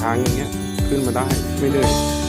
ทางอย่างเงี้ยขึ้นมาได้ไม่เหนื่อย